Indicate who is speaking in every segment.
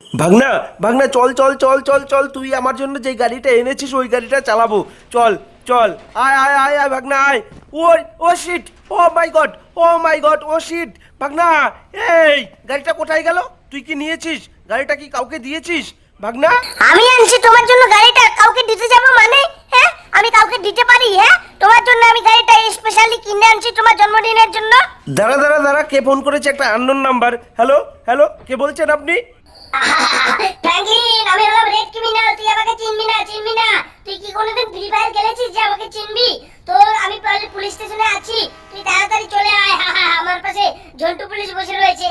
Speaker 1: ভাগনা ভাগনা চল চল চল চল চল তুই আমার জন্য যে গাড়িটা এনেছিস ওই গাড়িটা চালাবো। চল চল আয় আয় আয় আয় ভাগনা আয়। Oh O shit oh my god oh my god oh shit ভাগনা এই গাড়িটা কোথায় গেল? তুই কি নিয়েছিস? গাড়িটা কি কাউকে দিয়েছিস? ভাগনা?
Speaker 2: আমি আনছি তোমার জন্য গাড়িটা কাউকে দিতে যাব মানে? হ্যাঁ আমি কাউকে দিতে পারি হ্যাঁ? তোমার জন্য আমি গাড়িটা স্পেশালি কিনে আনছি তোমার জন্মদিনের জন্য।
Speaker 1: দাঁড়া দাঁড়া দাঁড়া কে ফোন করেছে একটা আননোন নাম্বার হ্যালো হ্যালো কে বলছেন আপনি?
Speaker 2: ফ্র্যাঙ্কলিন আমি হলাম রেড ক্রিমিনাল, তুই আমাকে চিনবি না চিনবি না। তুই কি কোনোদিন ফ্রি ফায়ার খেলেছিস যে আমাকে চিনবি? তো আমি পুলিশ স্টেশনে আছি। তুই তাড়াতাড়ি চলে আয়। আমার পাশে ঝন্টু পুলিশ বসে রয়েছে।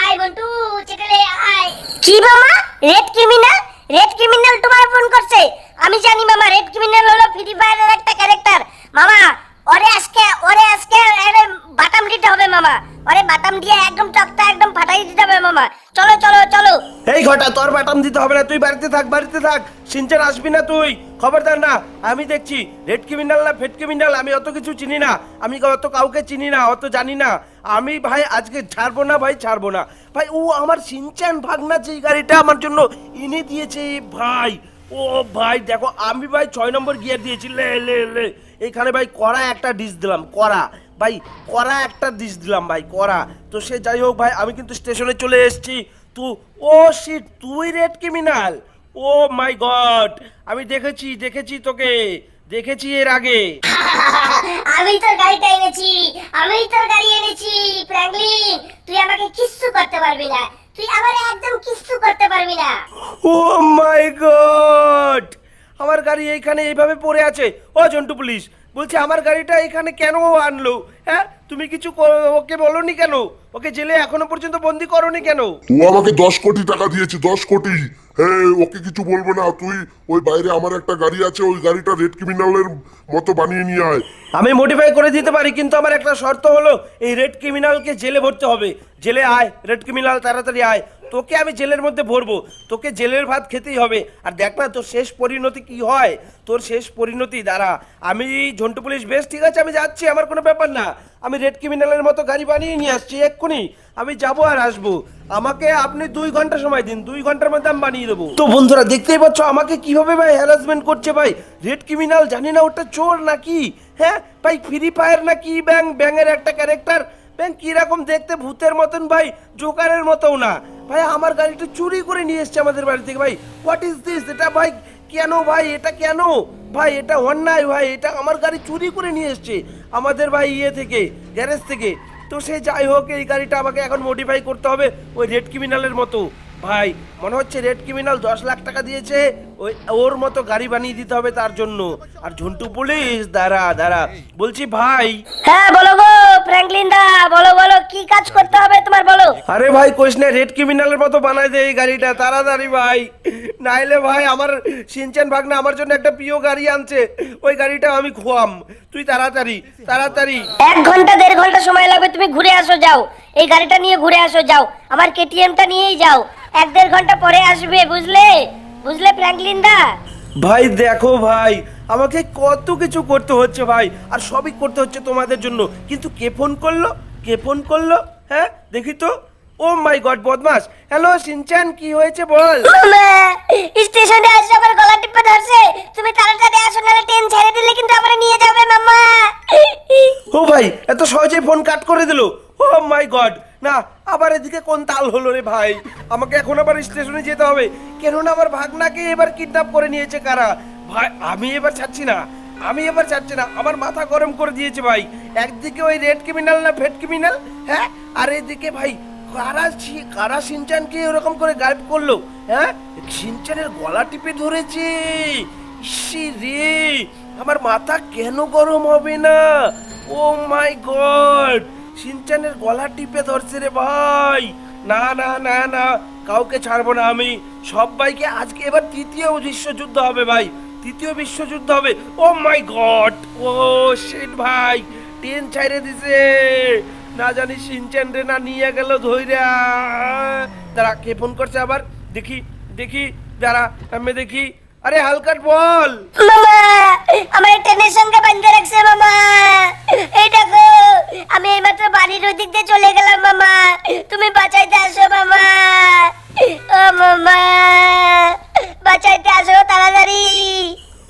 Speaker 2: আয় মন্টু চেটেলে আয়। কি মামা রেড ক্রিমিনাল? রেড ক্রিমিনাল তোমার ফোন করছে? আমি জানি মামা, রেড ক্রিমিনাল হলো ফ্রি ফায়ারের একটা ক্যারেক্টার মামা ওরে আজকে ওরে আজকে এরে বাটাম দিতে হবে মামা ওরে বাটাম দিয়ে একদম টকটা একদম ফাটাই দিতে হবে মামা। চলো চলো চলো।
Speaker 1: এই ঘটা, তোর বাটাম দিতে হবে না, তুই বাড়িতে থাক বাড়িতে থাক। সিনচান আসবি না তুই। খবরদার না, আমি দেখছি, রেড ক্রিমিনাল না ফেড ক্রিমিনাল, আমি অত কিছু চিনি না। আমি অত কাউকে চিনি না, অত জানি না। আমি ভাই আজকে ছাড়বো না, ভাই ছাড়বো না। ভাই, ও আমার সিনচান ভাগনা যে গাড়িটা আমার জন্য এনে দিয়েছে, ভাই। ও ভাই, দেখো, আমি ভাই ছয় নম্বর গিয়ার দিয়েছি, লে লে লে। এখানে ভাই কড়া একটা ডিশ দিলাম, কড়া। ভাই কড়া একটা ডিশ দিলাম ভাই কড়া। তো সে যাই হোক ভাই আমি কিন্তু স্টেশনে চলে এসেছি। তু ও শিট তুই red criminal oh my god আমি দেখেছি দেখেছি তোকে দেখেছি এর আগে।
Speaker 2: আমি তোর গাড়িটা এনেছি আমি তোর গাড়ি এনেছি ফ্র্যাঙ্কলিন তুই আমাকে কিচ্ছু করতে পারবি না। তুই আমার একদম কিচ্ছু করতে পারবি না।
Speaker 1: ও মাই গড আমার গাড়ি এইখানে এইভাবে পড়ে আছে। ও জন্টু পুলিশ বলছে আমার গাড়িটা এখানে কেন আনলো? হ্যাঁ? তুমি কিছু ওকে বলনি কেন? ওকে জেলে এখনও পর্যন্ত বন্দি করনি কেন?
Speaker 3: ও আমাকে দশ কোটি টাকা দিয়েছে দশ কোটি। হ্যাঁ ওকে কিছু বলব না। তুই ওই বাইরে আমার একটা গাড়ি আছে ওই গাড়িটা রেড ক্রিমিনালের মতো বানিয়ে নিয়ে আয়।
Speaker 1: আমি মডিফাই করে দিতে পারি কিন্তু আমার একটা শর্ত হলো এই রেড ক্রিমিনালকে জেলে ভরতে হবে। জেলে আয় রেড ক্রিমিনাল তাড়াতাড়ি আয়। তোকে আমি জেলের মধ্যে ভরবো। তোকে জেলের ভাত খেতেই হবে। আর দেখ না, তোর শেষ পরিণতি কি হয়? তোর শেষ পরিণতি, দাঁড়া। আমি ঝন্টু পুলিশ বেশ, ঠিক আছে, আমি যাচ্ছি, আমার কোনো ব্যাপার না। আমি রেড ক্রিমিনালের মতো গাড়ি বানিয়ে নিয়ে আসছি, এক্ষুনি। আমি যাব আর আসব। আমাকে আপনি দুই ঘণ্টা সময় দিন, দুই ঘণ্টার মধ্যে আমি বানিয়ে দেবো। তো বন্ধুরা, দেখতেই পাচ্ছ, আমাকে কীভাবে ভাই হ্যারাসমেন্ট করছে ভাই? রেড ক্রিমিনাল জানি না, ওটা চোর নাকি? হ্যাঁ ভাই ফ্রি ফায়ার নাকি? ব্যাং ব্যাঙের একটা ক্যারেক্টার ব্যাং কীরকম দেখতে ভূতের মতন ভাই, জোকারের মতো না। ভাই, আমার গাড়িটা চুরি করে নিয়ে এসছে আমাদের বাড়ি থেকে। ভাই হোয়াট ইজ দিস এটা ভাই, কেন ভাই? এটা কেন? ভাই, এটা অন্যায় ভাই, এটা আমার গাড়ি চুরি করে নিয়ে এসছে আমাদের ভাই ইয়ে থেকে, গ্যারেজ থেকে। তো সে যাই হোক, এই গাড়িটা আমাকে এখন মডিফাই করতে হবে ওই রেড ক্রিমিনালের মতো। ভাই মনে হচ্ছে রেড ক্রিমিনাল দশ লাখ টাকা দিয়েছে। ওই ওর মতো গাড়ি বানিয়ে দিতে হবে তার জন্য। আর ঝন্টু পুলিশ দাঁড়া দাঁড়া। বলছি ভাই।
Speaker 2: হ্যাঁ বলো গো ফ্র্যাঙ্কলিন দা বলো বলো কি কাজ করতে হবে তোমার বলো।
Speaker 1: আরে ভাই কোশ না রেড ক্রিমিনালের মতো বানাই দে এই গাড়িটা তাড়াতাড়ি ভাই। নাইলে ভাই আমার সিনচান ভাগনা আমার জন্য একটা প্রিয় গাড়ি আনছে। ওই গাড়িটা আমি খোয়াম। তুই তাড়াতাড়ি তাড়াতাড়ি।
Speaker 2: এক ঘণ্টা দেড় ঘণ্টা সময় লাগবে তুমি ঘুরে আসো যাও। এই গাড়িটা নিয়ে ঘুরে আসো যাও। আমার কেটিএমটা নিয়েই যাও। এক দেড় ঘণ্টা পরে আসবে বুঝলে? বুঝলে ফ্র্যাঙ্কলিন দা
Speaker 1: ভাই দেখো ভাই আমাকে কত কিছু করতে হচ্ছে ভাই আর সবই করতে হচ্ছে তোমাদের জন্য। কিন্তু কে ফোন করল? কে ফোন করল? হ্যাঁ দেখি তো। ও মাই গড বদমাস হ্যালো সিনচান কি হয়েছে বল?
Speaker 2: স্টেশনে আসলে আমার গলা টিপে ধরছে। তুমি তাড়াতাড়ি আসো নাহলে ট্রেন ছেড়ে দিলে কিন্তু আমরা নিয়ে যাবে মামা
Speaker 1: ও ভাই এত সহজে ফোন কাট করে দিল। Oh my god. না এদিকে কোন তাল হলো রে ভাই? আমাকে এখন আবার স্টেশনে যেতে হবে। কেননা আমার ভাগনাকে এবার কিডন্যাপ করে নিয়েছে কারা? ভাই, আমি এবার ছাড়ছি না। আমি এবার ছাড়ছি না। আমার মাথা গরম করে দিয়েছে ভাই। একদিকে ওই রেড ক্রিমিনাল না ফেড ক্রিমিনাল হ্যাঁ? আর এদিকে ভাই, কারা কারা সিনচানকে এরকম করে গায়েব করল? হ্যাঁ? সিনচানের গলা টিপে ধরেছে। রে! আমার মাথা কেন গরম হবে না? ও মাই গড সিনচানের গলা টিপে ধরছে রে ভাই। না না না না, কাউকে ছাড়বো না আমি। সবাইকে আজকে এবার তৃতীয় বিশ্বযুদ্ধ হবে ভাই। তৃতীয় বিশ্বযুদ্ধ হবে। Oh my god! Oh shit ভাই ট্রেন ছাইরে দিছে। না জানি সিনচান রে না নিয়ে গেল ধইরা। তারা কে ফোন করছে আবার? দেখি দেখি, দাঁড়া, আমি দেখি। আরে হালকাট বল।
Speaker 2: মামা আমার ট্রেনের সঙ্গে বান্ধে রাখছে মামা। এই দেখো আমি এইমাত্র বাড়ির ওদিক দিয়ে চলে গেলাম মামা। তুমি বাঁচাইতে আসো মামা। ও মামা বাঁচাইতে আসো তাড়াতাড়ি।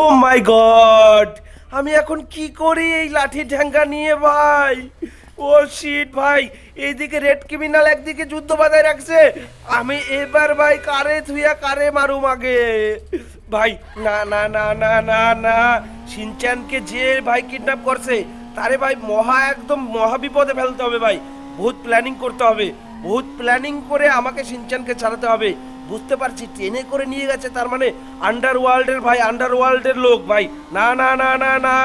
Speaker 1: ও মাই গড আমি এখন কি করি এই লাঠি ঠ্যাঙ্গা নিয়ে ভাই? ও শিট ভাই এইদিকে রেড ক্রিমিনাল একদিকে যুদ্ধ বাজায় রাখছে। আমি এবার ভাই কারে থুইয়া কারে মারুম আগে? ভাই, না না না না না না। সিনচ্যানকে যে ভাই কিডন্যাপ করছে, তারে ভাই মহা একদম মহা বিপদে ফেলতে হবে ভাই। বহুত প্ল্যানিং করতে হবে। বহুত প্ল্যানিং করে আমাকে সিনচ্যানকে ছাড়াতে হবে। বুঝতে পারছি ট্রেনে করে নিয়ে গেছে, তার মানে আন্ডার ওয়ার্ল্ডের ভাই আন্ডার ওয়ার্ল্ডের লোক ভাই। না না না না না।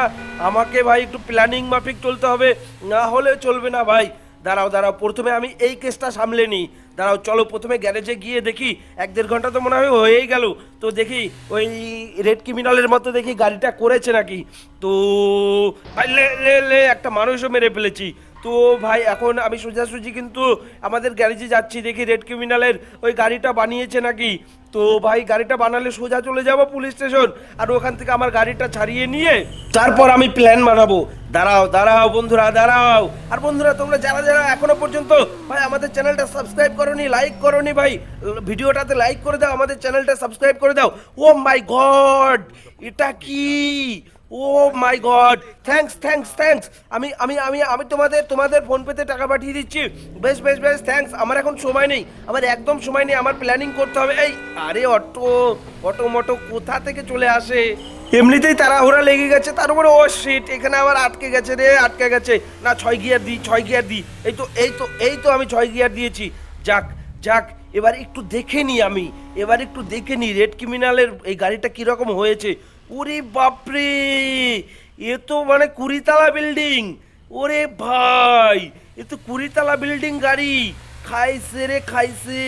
Speaker 1: আমাকে ভাই একটু প্ল্যানিং মাফিক চলতে হবে। না হলে চলবে না ভাই। দাঁড়াও দাঁড়াও, প্রথমে আমি এই কেসটা সামলে নিই। দাঁড়াও, চলো প্রথমে গ্যারেজে গিয়ে দেখি। এক দেড় ঘণ্টা তো মনে হয় হয়েই গেল। তো দেখি ওই রেড ক্রিমিনালের মতো দেখি গাড়িটা করেছে নাকি। তো একটা মানুষও মেরে ফেলেছি। তো ভাই, এখন আমি সোজাসুজি কিন্তু আমাদের গ্যারেজে যাচ্ছি, দেখি রেড ক্রিমিনালের ওই গাড়িটা বানিয়েছে নাকি। তো ভাই, গাড়িটা বানালে সোজা চলে যাব পুলিশ স্টেশন, আর ওখান থেকে আমার গাড়িটা ছাড়িয়ে নিয়ে তারপর আমি প্ল্যান বানাবো। দাঁড়াও দাঁড়াও বন্ধুরা, দাঁড়াও। আর বন্ধুরা, তোমরা যারা যারা এখনও পর্যন্ত ভাই, আমাদের চ্যানেলটা সাবস্ক্রাইব করনি, লাইক করনি ভাই, ভিডিওটাতে লাইক করে দাও, আমাদের চ্যানেলটা সাবস্ক্রাইব করে দাও। ও মাই গড, এটা কি? ও my god thanks thanks thanks আমি আমি আমি আমি তোমাদের তোমাদের ফোন পেতে টাকা পাঠিয়ে দিচ্ছি। বেশ বেশ বেশ থ্যাঙ্কস আমার এখন সময় নেই। আমার একদম সময় নেই, আমার প্ল্যানিং করতে হবে। এই, আরে অটো অটো মটো কোথা থেকে চলে আসে? এমনিতেই তাড়াহুড়া লেগে গেছে, তার উপরে, ও শিট এখানে আবার আটকে গেছে রে, আটকে গেছে। না, ছয় গিয়ার দিই ছয় গিয়ার দিই এই তো এই তো এই তো আমি ছয় গিয়ার দিয়েছি। যাক যাক, এবার একটু দেখে নিই আমি। এবার একটু দেখে নিই রেড ক্রিমিনালের এই গাড়িটা কীরকম হয়েছে। ওরে বাপরে, এ তো মানে কুড়িতলা বিল্ডিং। ওরে ভাই, এ তো কুড়িতলা বিল্ডিং গাড়ি। খাইছে রে, খাইছে।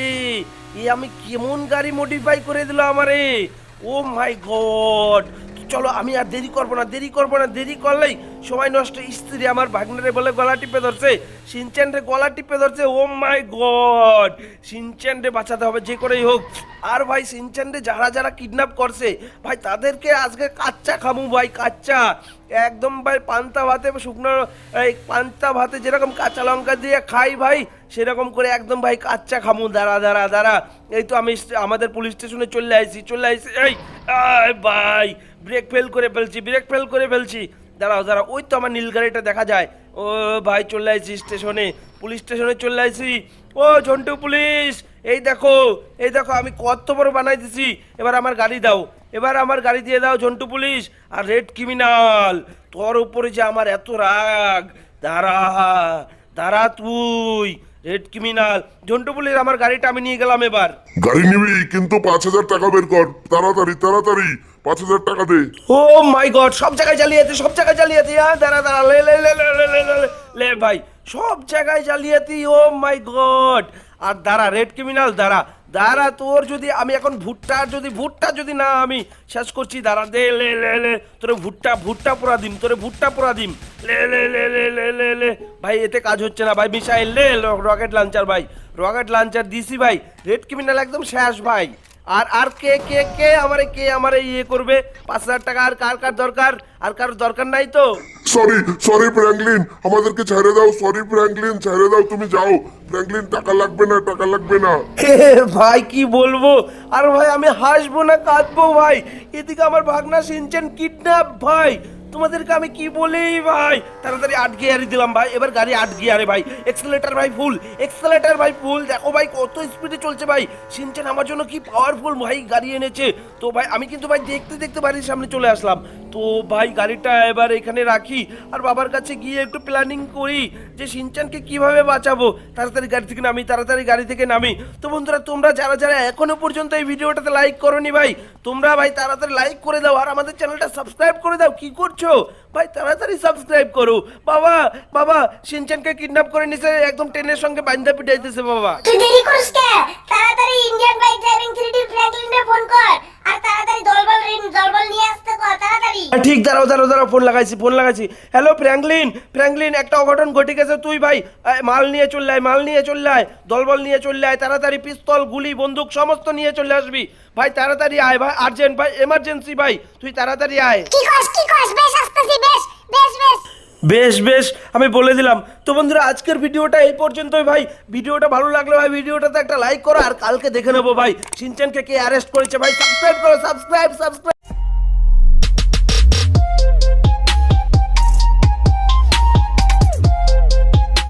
Speaker 1: এ আমি কেমন গাড়ি মডিফাই করে দিল আমারে? ও মাই গড চলো, আমি আর দেরি করব না, দেরি করব না, দেরি করলেই সময় নষ্ট স্ত্রী আমার ভাগ্নারে বলে গলা টিপে ধরছে। সিনচ্যানরে গলা টিপে ধরছে, ও মাই গড! সিনচ্যানরে বাঁচাতে হবে, যে করেই হোক। আর ভাই, সিনচ্যানরে যারা যারা কিডন্যাপ করছে, ভাই, তাদেরকে আজকে কাচ্চা খামু ভাই, কাচ্চা। একদম ভাই, পান্তা ভাতে শুকনো, এই পান্তা ভাতে যেরকম কাঁচা লঙ্কা দিয়ে খাই ভাই, সেরকম করে একদম ভাই কাচ্চা খামু। দাঁড়া দাঁড়া দাঁড়া। এই তো আমি আমাদের পুলিশ স্টেশনে চলে আসছি চলে আসছি এই ভাই ব্রেক ফেল করে ফেলছি ব্রেক ফেল করে ফেলছি। দাঁড়াও দাঁড়াও, ওই তো আমার নীল গাড়িটা দেখা যায়। ও ভাই, চলে আসছি স্টেশনে, পুলিশ স্টেশনে চলে আসছি ও ঝন্টু পুলিশ, এই দেখো এই দেখো, আমি কত বড় বানাই দিছি। এবার আমার গাড়ি দাও, এবার আমার গাড়ি দিয়ে দাও ঝন্টু পুলিশ। আর রেড ক্রিমিনাল তোর উপরে যে আমার এত রাগ। দাঁড়া দাঁড়া তুই রেড ক্রিমিনাল ঝন্টু পুলিশ, আমার গাড়িটা আমি নিয়ে গেলাম এবার।
Speaker 3: গাড়ি নিবি, কিন্তু পাঁচ হাজার টাকা বের কর। তাড়াতাড়ি তাড়াতাড়ি। পাঁচ হাজার টাকা দে
Speaker 1: ও মাই গড সব জায়গায় জালিয়াতি সব জায়গায় জালিয়াতি হ্যাঁ দাঁড়া দাঁড়া লে লে লে লে লে লে লে ভাই সব জায়গায় জালিয়াতি ও মাই গড আর দাঁড়া রেড ক্রিমিনাল দাঁড়া দাঁড়া তোর যদি আমি এখন ভুট্টা যদি ভুট্টা যদি না আমি শেষ করছি দাঁড়া দে লে লে লে তোরে ভুট্টা ভুট্টা পোড়া দিম তোরে ভুট্টা পোড়া দিম লে লে লে লে লে লে লে ভাই এতে কাজ হচ্ছে না ভাই মিসাইল লে রকেট লঞ্চার ভাই রকেট লঞ্চার দিছি ভাই রেড ক্রিমিনাল একদম শেষ ভাই আর আর কে কে কে আমারে কে আমারে ইয়ে করবে? পাঁচ হাজার টাকা আর কার কার দরকার? আর কার দরকার নাই তো?
Speaker 3: সরি সরি ফ্র্যাঙ্কলিন আমাদেরকে ছেড়ে দাও। সরি ফ্র্যাঙ্কলিন ছেড়ে দাও। তুমি যাও। ফ্র্যাঙ্কলিন টাকা লাগবে না টাকা লাগবে না।
Speaker 1: ভাই কি বলব? আর ভাই আমি হাসবো না কাঁদবো ভাই। এদিকে আমার ভাগনা সিনচেন কিডন্যাপ ভাই। তোমাদেরকে আমি কি বলি ভাই? তাড়াতাড়ি আট গিয়ারই দিলাম ভাই। এবার গাড়ি আট গিয়ারে ভাই। এক্সেলেটার ভাই ফুল এক্সেলেটার ভাই ফুল দেখো ভাই, কত স্পিডে চলছে ভাই। সিনচেন আমার জন্য কি পাওয়ারফুল ভাই, গাড়ি এনেছে। তো ভাই, আমি কিন্তু ভাই দেখতে দেখতে বাড়ির সামনে চলে আসলাম। তো ভাই, গাড়িটা এবার এখানে রাখি। আর বাবার কাছে গিয়ে একটু প্ল্যানিং করি যে সিনচানকে কীভাবে বাঁচাবো। তাড়াতাড়ি গাড়ি থেকে নামি, তাড়াতাড়ি গাড়ি থেকে নামি। তো বন্ধুরা, তোমরা যারা যারা এখনও পর্যন্ত এই ভিডিওটাতে লাইক করনি ভাই, তোমরা ভাই তাড়াতাড়ি লাইক করে দাও। আর আমাদের চ্যানেলটা সাবস্ক্রাইব করে দাও। কি করছ ভাই, তাড়াতাড়ি সাবস্ক্রাইব করো। বাবা বাবা, সিনচানকে কিডন্যাপ করে নিছে, একদম ট্রেনের সঙ্গে বান্ধা পিটাইতেছে বাবা।
Speaker 2: তুই দেরি করিস কে? তাড়াতাড়ি Indian bike driving three D ফ্র্যাঙ্কলিনে phone কর। আর তাড়াতাড়ি
Speaker 1: ঠিক দাঁড়াও দাঁড়াও দাঁড়াও ফোন লাগাইছি ফোন লাগাইছি। হ্যালো ফ্র্যাঙ্কলিন ফ্র্যাঙ্কলিন একটা অঘটন ঘটে গেছে তুই ভাই। মাল নিয়ে চললে আয় মাল নিয়ে চললে আয় দলবল নিয়ে চললে আয় তাড়াতাড়ি পিস্তল গুলি বন্দুক সমস্ত নিয়ে চলে আসবি। ভাই তাড়াতাড়ি আয় ভাই আর্জেন্ট ভাই এমার্জেন্সি ভাই তুই তাড়াতাড়ি আয়।
Speaker 2: কি কস কি কস বেশ আসতেছি বেশ বেশ বেশ।
Speaker 1: বেশ বেশ আমি বলে দিলাম। তো বন্ধুরা আজকের ভিডিওটা এই পর্যন্তই ভাই। ভিডিওটা ভালো লাগলে ভাই ভিডিওটাতে একটা লাইক করো আর কালকে দেখে নেব ভাই। সিনচানকে কে অ্যারেস্ট করেছে ভাই? সাবস্ক্রাইব করো সাবস্ক্রাইব সাবস্ক্রাইব